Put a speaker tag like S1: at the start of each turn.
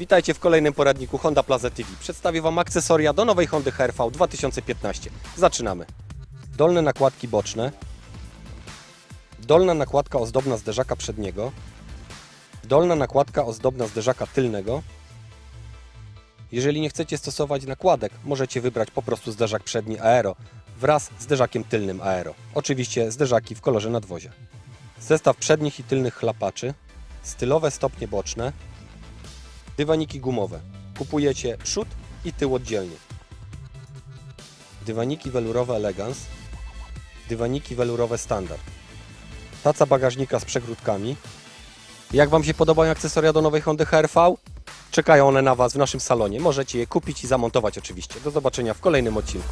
S1: Witajcie w kolejnym poradniku Honda Plaza TV. Przedstawię Wam akcesoria do nowej Hondy HRV 2015. Zaczynamy. Dolne nakładki boczne. Dolna nakładka ozdobna zderzaka przedniego. Dolna nakładka ozdobna zderzaka tylnego. Jeżeli nie chcecie stosować nakładek, możecie wybrać po prostu zderzak przedni Aero wraz z zderzakiem tylnym Aero. Oczywiście zderzaki w kolorze nadwozia. Zestaw przednich i tylnych chlapaczy, stylowe stopnie boczne, dywaniki gumowe. Kupujecie przód i tył oddzielnie. Dywaniki welurowe Elegance, dywaniki welurowe Standard. Taca bagażnika z przegródkami. Jak Wam się podobają akcesoria do nowej Hondy HRV? Czekają one na Was w naszym salonie. Możecie je kupić i zamontować oczywiście. Do zobaczenia w kolejnym odcinku.